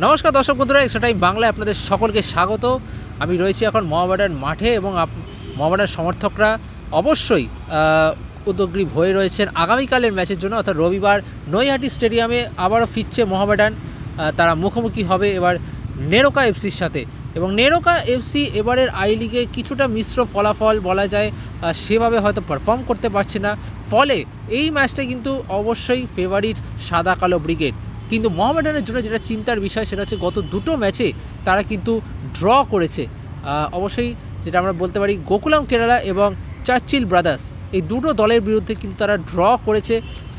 নমস্কার দর্শক বন্ধুরা এক্সট্রা টাইম বাংলায় আপনাদের সকলকে স্বাগত। আমি রয়েছি এখন মহাবাডার মাঠে এবং মহাবাডার সমর্থকরা অবশ্যই আহ, উদ্যোগী হয়ে রয়েছেন আগামীকালের ম্যাচের জন্য। অর্থাৎ রবিবার নৈহাটি স্টেডিয়ামে আবারও ফিরছে মহাবাডান তারা মুখোমুখি হবে এবার নেরোকা এফসির সাথে। এবং নেরোকা এফসি এবারের আই লিগে কিছুটা মিশ্র ফলাফল বলা যায় সেভাবে হয়তো পারফর্ম করতে পারছে না। ফলে এই ম্যাচটা কিন্তু অবশ্যই ফেভারিট সাদা কালো ব্রিগেড কিন্তু মোহামেডানের জন্য যেটা চিন্তার বিষয় সেটা হচ্ছে গত দুটো ম্যাচে তারা কিন্তু ড্র করেছে। অবশ্যই যেটা আমরা বলতে পারি, গোকুলাম কেরালা এবং চার্চিল ব্রাদার্স এই দুটো দলের বিরুদ্ধে কিন্তু তারা ড্র করেছে।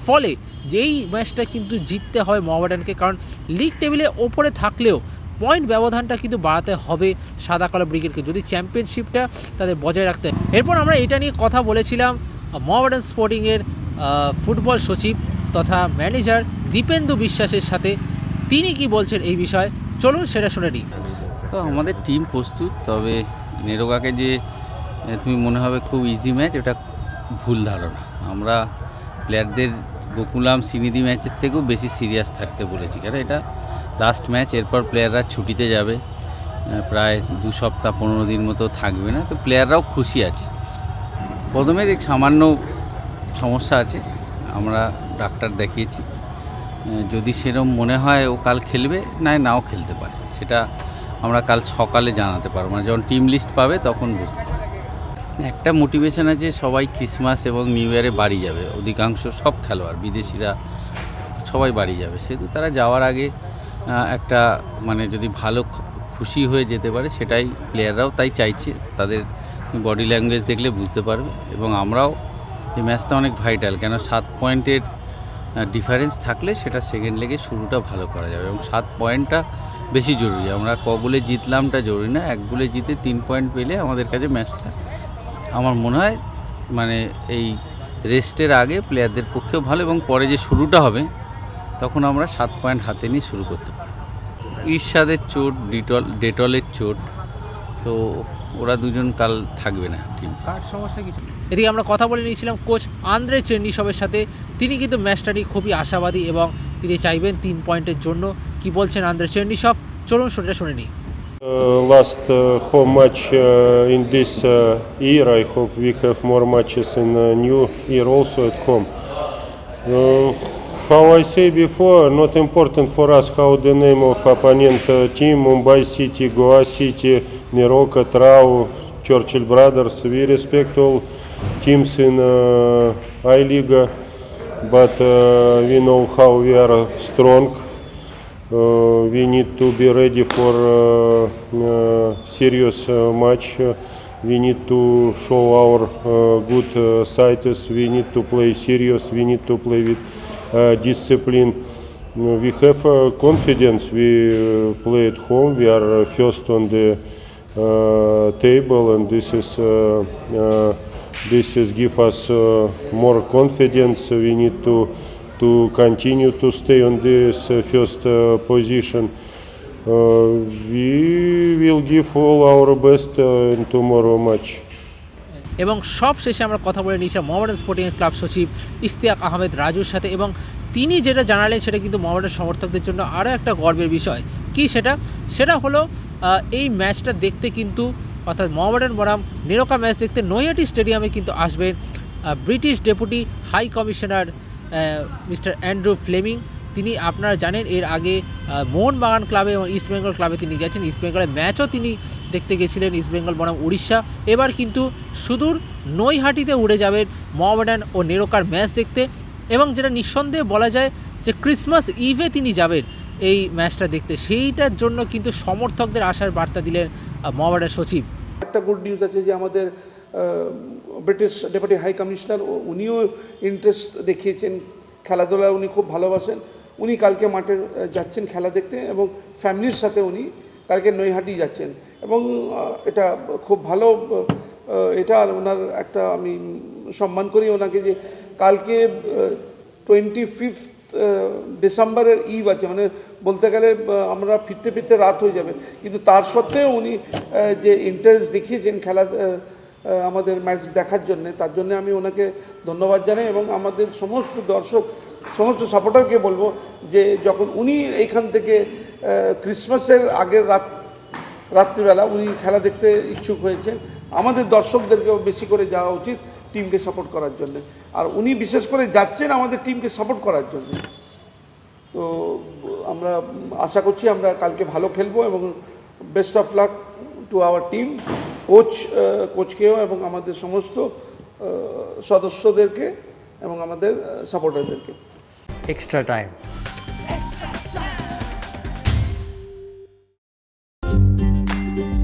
ফলে যেই ম্যাচটা কিন্তু জিততে হয় মোহামেডানকে, কারণ লিগ টেবিলে ওপরে থাকলেও পয়েন্ট ব্যবধানটা কিন্তু বাড়াতে হবে সাদা কালো ব্রিগেডকে। যদি চ্যাম্পিয়নশিপটা তাদের বজায় রাখতে হয়। এরপর আমরা এটা নিয়ে কথা বলেছিলাম মোহামেডান স্পোর্টিংয়ের ফুটবল সচিব তথা ম্যানেজার দীপেন্দু বিশ্বাসের সাথে তিনি কি বলছেন এই বিষয়ে? চলুন সেটা শুনে নিই। তো আমাদের টিম প্রস্তুত, তবে নেরোগাকে যে তুমি মনে হবে খুব ইজি ম্যাচ এটা ভুল ধারণা। আমরা প্লেয়ারদের গোকুলাম সিনিদি ম্যাচের থেকেও বেশি সিরিয়াস থাকতে বলেছি কারণ এটা লাস্ট ম্যাচ এরপর প্লেয়াররা ছুটিতে যাবে। প্রায় দু সপ্তাহ, পনেরো দিন মতো থাকবে না, তো প্লেয়াররাও খুশি আছে। প্রথমের সামান্য সমস্যা আছে, আমরা ডাক্তার দেখিয়েছি। যদি সেরম মনে হয় ও কাল খেলবে না নাও খেলতে পারে। সেটা আমরা কাল সকালে জানাতে পারব। মানে যখন টিম লিস্ট পাবে তখন বুঝতে পারবে। একটা মোটিভেশন আছে, সবাই ক্রিসমাস এবং নিউ ইয়ারে বাড়ি যাবে। অধিকাংশ সব খেলোয়াড়, বিদেশিরা সবাই বাড়ি যাবে। সেহেতু তারা যাওয়ার আগে একটা মানে যদি ভালো খুশি হয়ে যেতে পারে, সেটাই প্লেয়াররাও তাই চাইছে। তাদের বডি ল্যাঙ্গুয়েজ দেখলে বুঝতে পারবে। এবং আমরাও এই ম্যাচটা অনেক ভাইটাল কেন, সাত পয়েন্টের ডিফারেন্স থাকলে সেটা সেকেন্ড লেগে শুরুটা ভালো করা যাবে এবং সাত পয়েন্টটা বেশি জরুরি। আমরা ক গোলে জিতলামটা জরুরি না, এক গোলে জিতে তিন পয়েন্ট পেলে আমাদের কাছে ম্যাচটা আমার মনে হয় মানে এই রেস্টের আগে প্লেয়ারদের পক্ষেও ভালো এবং পরে যে শুরুটা হবে, তখন আমরা সাত পয়েন্ট হাতে নিয়ে শুরু করতে পারি। ঈর্ষাদের চোট, ডিটল, ডেটলের চোট তো ওরা দুজন কাল থাকবে না টিম কার সমস্যা কিছু এদিকে আমরা কথা বলে নিয়েছিলাম কোচ আন্দ্রে চেন্নিসবের সাথে তিনি কিন্তু ম্যাচটা খুবই আশাবাদী এবং তিনি চাইবেন তিন পয়েন্টের জন্য কি বলছেন আন্দ্রে চেন্নিসব চলুন সেটা শুনে নিই Uh, last uh, home match uh, in this uh, year. I hope we have more matches in uh, new year also at home. Uh, how I say before, not important for us how the name of opponent uh, team, Mumbai City, Goa City, Niroka, Trau, Churchill Brothers. We respect all teams in uh, but uh, we know how we are strong. Uh, we need to be ready for uh, uh, serious uh, match. Uh, we need to show our uh, good uh, sides. We need to play serious. We need to play with uh, discipline. Uh, We have uh, confidence. We uh, play at home. We are uh, first on the uh, table, and this is uh, uh, this is give us uh, more confidence. We need to to continue to stay on this uh, first uh, position. Uh, we will give all our best uh, in tomorrow match. এবং সব শেষে আমরা কথা বলে নিয়েছিলাম Mohammedan sporting club সচিব ইশতিয়াক আহমেদ রাজুর সাথে এবং তিনি যেটা জানালেন সেটা কিন্তু মোহামেডান সমর্থকদের জন্য আরও একটা গর্বের বিষয় কি সেটা? সেটা হলো এই ম্যাচটা দেখতে কিন্তু, অর্থাৎ মোহামেডান বনাম নিরকা ম্যাচ দেখতে নৈহাটি স্টেডিয়ামে কিন্তু আসবেন British deputy high commissioner mister Andrew Fleming. তিনি আপনারা জানেন, এর আগে মোহনবাগান ক্লাবে এবং ইস্ট বেঙ্গল ক্লাবে তিনি গেছেন ইস্ট বেঙ্গলের ম্যাচও তিনি দেখতে গেছিলেন, ইস্ট বেঙ্গল বনাম উড়িষ্যা। এবার কিন্তু সুদূর নৈহাটিতে উড়ে যাবেন মোহামেডান ও নেরোকার ম্যাচ দেখতে। এবং যেটা নিঃসন্দেহে বলা যায় যে, ক্রিসমাস ইভে তিনি যাবেন। এই ম্যাচটা দেখতে। সেইটার জন্য কিন্তু সমর্থকদের আশার বার্তা দিলেন মোহামেডান সচিব। একটা গুড নিউজ আছে যে আমাদের ব্রিটিশ ডেপুটি হাই কমিশনার উনিও ইন্টারেস্ট দেখিয়েছেন খেলাধুলা উনি খুব ভালোবাসেন। উনি কালকে মাঠে যাচ্ছেন খেলা দেখতে এবং ফ্যামিলির সাথে উনি কালকে নৈহাটি যাচ্ছেন। এবং এটা খুব ভালো এটা ওনার একটা আমি সম্মান করি ওনাকে যে কালকে টোয়েন্টি ফিফথ ডিসেম্বরের ইভ আছে মানে বলতে গেলে আমরা ফিরতে ফিরতে রাত হয়ে যাবে। কিন্তু তার সত্ত্বেও উনি যে ইন্টারেস্ট দেখিয়েছেন খেলা আমাদের ম্যাচ দেখার জন্য, তার জন্য আমি ওনাকে ধন্যবাদ জানাই এবং আমাদের সমস্ত দর্শক, সমস্ত সাপোর্টারকে বলব যে যখন উনি এইখান থেকে ক্রিসমাসের আগের রাত, রাত্রিবেলা উনি খেলা দেখতে ইচ্ছুক হয়েছেন, আমাদের দর্শকদেরকেও বেশি করে যাওয়া উচিত। টিমকে সাপোর্ট করার জন্য। আর উনি বিশেষ করে যাচ্ছেন আমাদের টিমকে সাপোর্ট করার জন্য। তো, আমরা আশা করছি আমরা কালকে ভালো খেলব এবং best of luck to our team coach কোচকেও এবং আমাদের সমস্ত সদস্যদেরকে এবং আমাদের সাপোর্টারদেরকে এক্সট্রা time.